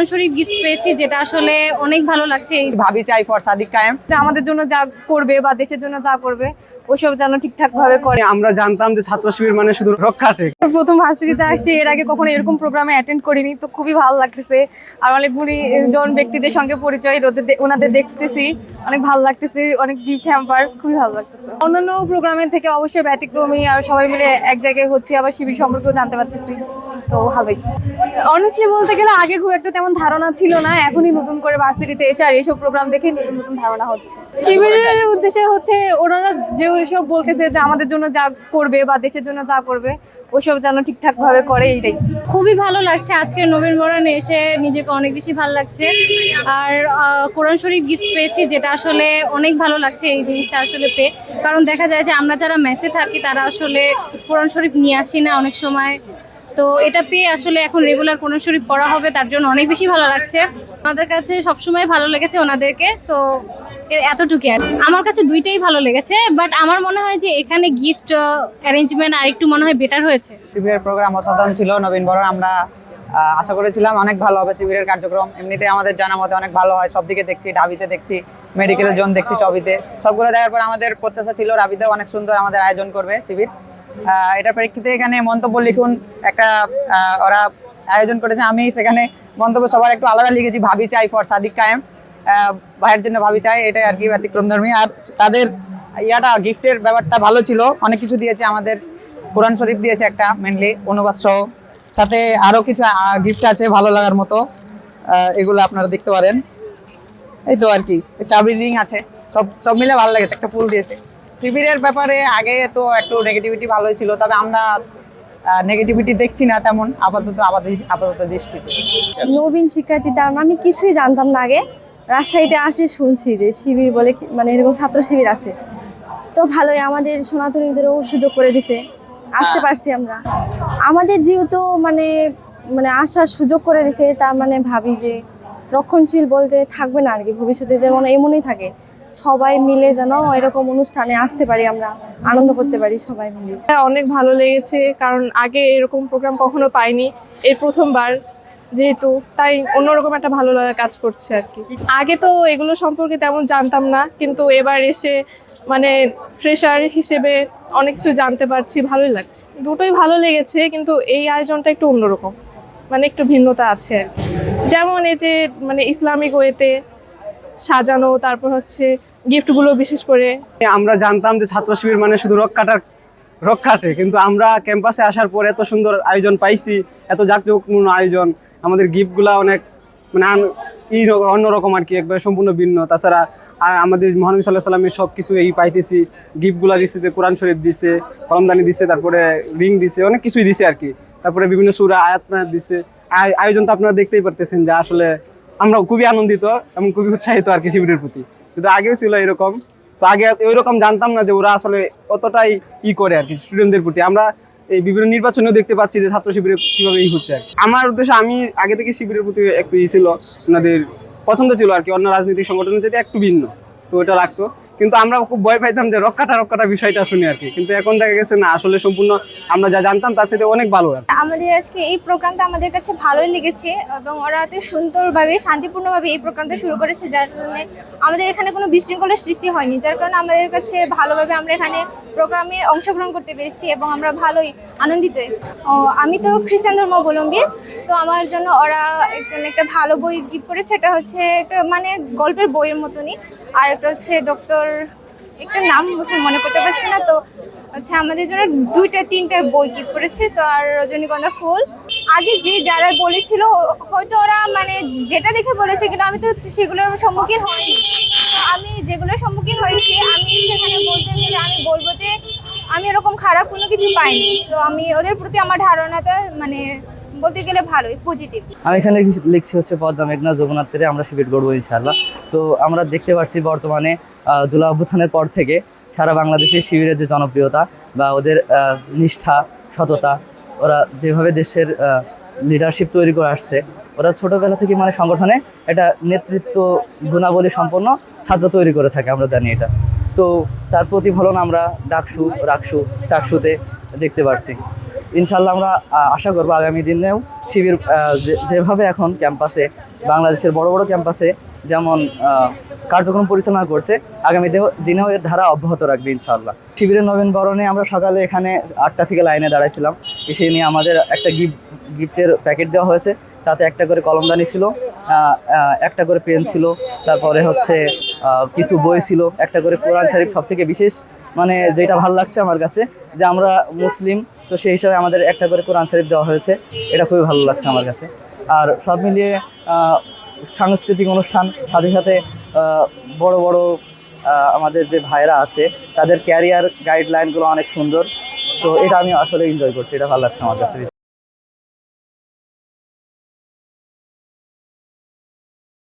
কোরআন শরীফ gift পেয়েছি যেটা আসলে অনেক ভালো লাগছে। ভাবি চাই ফর সাদিক কায়েম? আমাদের জন্য যা করবে বা দেশের জন্য যা করবে ওইসব যেন ঠিকঠাক ভাবে করে। আমরা জানতাম যে ছাত্র শিবির মানে শুধু রক্ষাতে। প্রথম ভার্সিটিতে আসছি এর আগে কখনো এরকম প্রোগ্রামে অ্যাটেন্ড করিনি তো খুবই ভালো লাগতেছে। আর অনেকগুলি জন ব্যক্তিদের সঙ্গে পরিচয় ওদের ওনাদের দেখতেছি অনেক ভালো লাগতেছে অনেক গিফট হ্যাম্পার খুবই ভালো লাগতেছে। অন্যান্য প্রোগ্রামের থেকে অবশ্যই ব্যতিক্রমী আর সবাই মিলে এক জায়গায় হচ্ছে আবার শিবির সম্পর্কেও জানতে পারতেছি। তো ভালোই অনেস্টলি বলতে গেলে আগে খুব একটা তেমন ধারণা ছিল না, এখনই নতুন করে ভার্সিটিতে এসে আর এইসব প্রোগ্রাম দেখে নতুন নতুন ধারণা হচ্ছে। শিবিরের উদ্দেশ্যে হচ্ছে ওনারা যে সব বলতেছে যে আমাদের জন্য যা করবে বা দেশের জন্য যা করবে ওইসব যেন ঠিকঠাক ভাবে করে, এইটাই। খুবই ভালো লাগছে আজকে নবীন বরণে এসে, নিজেকে অনেক বেশি ভালো লাগছে। আর কোরআন শরীফ গিফট পেয়েছি, যেটা আসলে অনেক ভালো লাগছে এই জিনিসটা আসলে পেয়ে। কারণ দেখা যায় যে আমরা যারা মেসে থাকি, তারা আসলে কোরআন শরীফ নিয়ে আসি না অনেক সময়। তো এটা পেয়ে আসলে এখন রেগুলার কোরআন শরীফ পড়া হবে, তার জন্য অনেক বেশি ভালো লাগছে। আমাদের কাছে সবসময় ভালো লেগেছে ওনাদেরকে সো এতটুকু আর আমার কাছে দুইটাই ভালো লেগেছে বাট আমার মনে হয় যে এখানে গিফট অ্যারেঞ্জমেন্ট আর একটু মনে হয় বেটার হয়েছে। শিবিরের প্রোগ্রাম অসাধারণ ছিল, নবীন বরণ, আমরা আশা করেছিলাম অনেক ভালো হবে শিবিরের কার্যক্রম। এমনিতে আমাদের জানা মতে অনেক ভালো হয়, সব দিকে দেখছি ডাবিতে দেখছি মেডিকেল জোন দেখছি সবিতে সবগুলো দেখার পর আমাদের প্রত্যাশা ছিল রাবিতে অনেক সুন্দর আমাদের আয়োজন করবে শিবির এটার প্রেক্ষিতে এখানে মন্তব্য লিখুন। একটা ওরা আয়োজন করেছে। আমি সেখানে মন্তব্য সবার একটু আলাদা লিখেছি, ভাবি চাই ফর সাদিক কায়েম ভাইয়ের জন্য ভাবি চাই, এটাই আর কি ব্যতিক্রম ধর্মী। আর তাদের ইয়াটা, গিফটের ব্যাপারটা ভালো ছিল। অনেক কিছু দিয়েছে আমাদের। কোরআন শরীফ দিয়েছে একটা মেনলি অনুবাদ সহ। সাথে আরও কিছু গিফট আছে ভালো লাগার মতো। এগুলো আপনারা দেখতে পারেন। এই তো আর কি, চাবির রিং আছে। সব সব মিলে ভালো লেগেছে, একটা ফুল দিয়েছে। শিবিরের ব্যাপারে আগে তো একটু নেগেটিভিটি ভালোই ছিল তবে আমরা নেগেটিভিটি দেখছি না তেমন আপাতত আপাতত আপাতত দৃষ্টিতে নবীন শিক্ষার্থী তার আমি কিছুই জানতাম না আগে। রাজশাহীতে আসে শুনছি যে শিবির বলে মানে এরকম ছাত্র শিবির আছে। তো ভালোই আমাদের সনাতনীদেরও সুযোগ করে দিছে। আসতে পারছি আমরা। আমাদের যেহেতু মানে মানে আসার সুযোগ করে দিছে তার মানে ভাবি যে রক্ষণশীল বলতে থাকবে না আর কি। ভবিষ্যতে যেমন এমনই থাকে। সবাই মিলে যেন এরকম অনুষ্ঠানে আসতে পারি, আমরা আনন্দ করতে পারি সবাই মিলে। অনেক ভালো লেগেছে, কারণ আগে এরকম প্রোগ্রাম কখনো পাইনি। এই প্রথমবার যেহেতু, তাই অন্যরকম একটা ভালো লাগা কাজ করছে আর কি। আগে তো এগুলো সম্পর্কে তেমন জানতাম না, কিন্তু এবার এসে মানে ফ্রেশার হিসেবে অনেক কিছু জানতে পারছি, ভালোই লাগছে। দুটোই ভালো লেগেছে, কিন্তু এই আয়োজনটা একটু অন্যরকম মানে একটু ভিন্নতা আছে যেমন এই যে মানে ইসলামিক ওয়েতে সাজানো, তারপর হচ্ছে গিফটগুলো বিশেষ করে। আমরা জানতাম যে ছাত্র শিবির মানে শুধু রক্ষাটার রক্ষাতে, কিন্তু আমরা ক্যাম্পাসে আসার পর এত সুন্দর আয়োজন পাইছি, এত জাঁকজমকপূর্ণ আয়োজন। আমাদের গিফটগুলা অনেক মানে আন- ই অন্যরকম আর কি, একবারে সম্পূর্ণ ভিন্ন। তাছাড়া আমাদের মহানবী সাল্লাহ সাল্লামের সব কিছু এই পাইতেছি। গিফটগুলা দিছে যে কোরআন শরীফ দিছে, কলমদানি দিছে, তারপরে রিং দিছে, অনেক কিছুই দিছে আর কি। তারপরে বিভিন্ন সুরা আয়াত দিছে। আয়- আয়োজন তো আপনারা দেখতেই পারতেছেন যে আসলে আমরা খুবই আনন্দিত এবং খুবই উৎসাহিত আর কি শিবিরের প্রতি। কিন্তু আগেও ছিল এরকম। তো আগে ওইরকম জানতাম না যে ওরা আসলে অতটাই ই করে আর কি স্টুডেন্টদের প্রতি। আমরা এই বিভিন্ন নির্বাচনেও দেখতে পাচ্ছি যে ছাত্র শিবিরে কীভাবে ই হচ্ছে আর আমার উদ্দেশ্যে আমি আগে থেকে শিবিরের প্রতি একটু ই ছিল, ওনাদের পছন্দ ছিল আর কি। অন্য রাজনৈতিক সংগঠনের যেটা একটু ভিন্ন। তো ওটা রাখতো কিন্তু আমরা খুব ভয় পাইতাম যে রক্ষাটা রক্ষাটা বিষয়টা শুনি আর কি। কিন্তু এখন দেখা গেছে না, আসলে সম্পূর্ণ আমরা যা জানতাম তার সাথে অনেক ভালো আর আমাদের আজকে এই প্রোগ্রামটা আমাদের কাছে ভালোই লেগেছে এবং ওরা এত সুন্দরভাবে, শান্তিপূর্ণভাবে এই প্রোগ্রামটা শুরু করেছে, যার কারণে আমাদের এখানে কোনো বিশৃঙ্খলার সৃষ্টি হয়নি, যার কারণে আমাদের কাছে ভালোভাবে আমরা এখানে প্রোগ্রামে অংশগ্রহণ করতে পেরেছি এবং আমরা ভালোই আনন্দিত। আমি তো খ্রিস্টান ধর্মাবলম্বী তো আমার জন্য ওরা একটা ভালো বই গিফট করেছে। এটা হচ্ছে একটা মানে গল্পের বইয়ের মতনই। আর একটা হচ্ছে ডক্টর একটা নাম মনে করতে পারছি না, তো হচ্ছে আমাদের জন্য দুইটা, তিনটা বই গিফট করেছে। তো আর রজনীগন্ধা ফুল। আগে যে যারা বলেছিল, হয়তো ওরা মানে যেটা দেখে বলেছে কিন্তু আমি তো সেগুলোর সম্মুখীন হয়নি তো আমি যেগুলোর সম্মুখীন হয়েছি, আমি সেখানে বলতে গেলে আমি বলব যে আমি এরকম খারাপ কোনো কিছু পাইনি। তো আমি ওদের প্রতি আমার ধারণাটা মানে বলতে গেলে ভালোই পজিটিভ আমি এখানে লিখছি- হচ্ছে পদ্মা মেঘনা, যমুনার তীরে আমরা শিবির গড়বো ইনশাল্লাহ তো আমরা দেখতে পাচ্ছি বর্তমানে জুলা অভ্যুত্থানের পর থেকে সারা বাংলাদেশে শিবিরের যে জনপ্রিয়তা বা ওদের নিষ্ঠা, সততা, ওরা যেভাবে দেশের লিডারশিপ তৈরি করে আসছে, ওরা ছোটোবেলা থেকে মানে সংগঠনে একটা নেতৃত্ব গুণাবলী সম্পন্ন ছাত্র তৈরি করে থাকে, আমরা জানি এটা। তো তার প্রতিফলন আমরা ডাকসু, রাকসু, চাকসুতে দেখতে পারছি। ইনশাল্লাহ আমরা আশা করব আগামী দিনেও শিবির যেভাবে এখন ক্যাম্পাসে, বাংলাদেশের বড় বড় ক্যাম্পাসে যেমন কার্যক্রম পরিচালনা করছে, আগামী দিনেও এর ধারা অব্যাহত রাখবে ইনশাল্লাহ শিবিরের নবীন বরণে আমরা সকালে এখানে আটটা থেকে লাইনে দাঁড়াইছিলাম। এসে নিয়ে আমাদের একটা গিফট, গিফটের প্যাকেট দেওয়া হয়েছে। তাতে একটা করে কলমদানি ছিল একটা করে পেন ছিল, তারপরে হচ্ছে কিছু বই ছিল, একটা করে কোরআন শরীফ সব থেকে বিশেষ মানে যেটা ভালো লাগছে আমার কাছে। যে আমরা মুসলিম, তো সেই হিসাবে আমাদের একটা করে কোরআন শরীফ দেওয়া হয়েছে। এটা খুবই ভালো লাগছে আমার কাছে। আর সব মিলিয়ে সাংস্কৃতিক অনুষ্ঠান, সাথে সাথে বড় বড় আমাদের যে ভাইরা আছে, তাদের ক্যারিয়ার গাইডলাইনগুলো অনেক সুন্দর। তো এটা আমি আসলে এনজয় করছি। এটা ভালো লাগছে আমার কাছে।